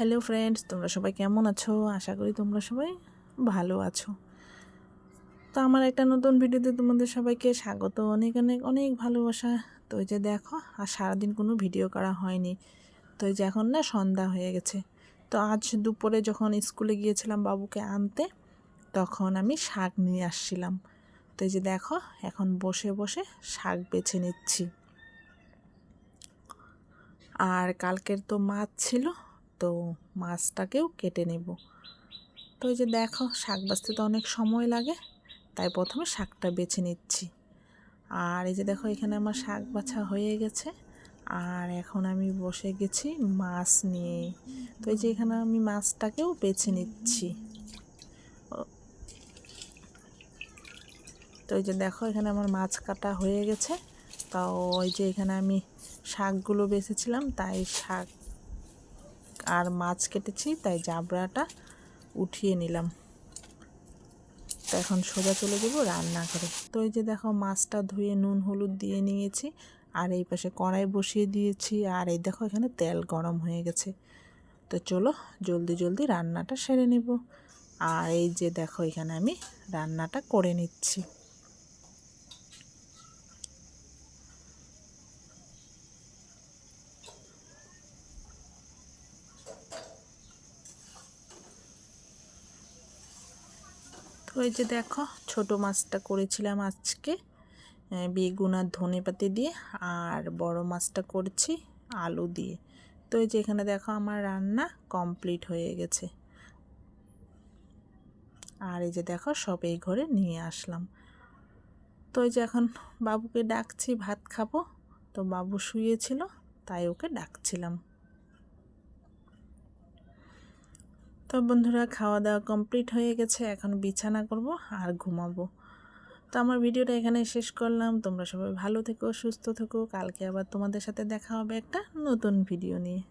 Hello friends, তোমরা সবাই কেমন আছো? আশা করি তোমরা সবাই ভালো আছো। তো আমার একটা নতুন ভিডিওতে তোমাদের সবাইকে স্বাগত। অনেক অনেক অনেক ভালোবাসা। তো এই যে দেখো, আর সারাদিন কোনো ভিডিও করা হয়নি। তো এই যে এখন না সন্ধ্যা হয়ে গেছে। তো আজ দুপুরে যখন স্কুলে গিয়েছিলাম বাবুকে আনতে, তখন আমি শাক নিয়ে আসছিলাম। তো এই যে দেখো, এখন বসে বসে শাক বেছে নিচ্ছি। আর কালকের তো মাছ ছিল তো মাছটাকেও কেটে নেব। তো এই যে দেখো, শাক বাছতে তো অনেক সময় লাগে, তাই প্রথমে শাকটা বেছে নিচ্ছি। আর এই যে দেখো, এখানে আমার শাক বাছা হয়ে গেছে। আর এখন আমি বসে গেছি মাছ নিয়ে। তো এই যে এখানে আমি মাছটাকেও বেছে নিচ্ছি। তো এই যে দেখো, এখানে আমার মাছ কাটা হয়ে গেছে। তাও ওই যে এখানে আমি শাকগুলো বেছেছিলাম, তাই শাক আর মাছ কেটেছি, তাই জাবড়াটা উঠিয়ে নিলাম। তো এখন সোজা চলে যাব রান্না করে তো এই যে দেখো, মাছটা ধুয়ে নুন, হলুদ দিয়ে নিয়েছি, আর এই পাশে কড়াই বসিয়ে দিয়েছি, আর এই দেখো এখানে তেল গরম হয়ে গেছে। তো চলো, জলদি জলদি রান্নাটা সেরে নেব। আর এই যে দেখো, এখানে আমি রান্নাটা করে নিচ্ছি। এই যে দেখো, ছোট মাছটা করেছিলাম আজকে বেগুন আর ধনে পাতি দিয়ে, আর বড় মাছটা করছি আলু দিয়ে। তো এই যে এখানে দেখো আমার রান্না কমপ্লিট হয়ে গেছে। আর এই যে দেখো, সব এই ঘরে নিয়ে আসলাম। তো এই যে এখন বাবুকে ডাকছি, ভাত খাব। তো বাবু শুয়েছিল, তাই ওকে ডাকছিলাম। তো বন্ধুরা খাওয়া দাওয়া কমপ্লিট হয়ে গেছে। এখন বিছানা করব আর ঘুমাবো। তো আমার ভিডিওটা এখানে শেষ করলাম। তোমরা সবাই ভালো থেকো, সুস্থ থেকো। কালকে আবার তোমাদের সাথে দেখা হবে একটা নতুন ভিডিও নিয়ে।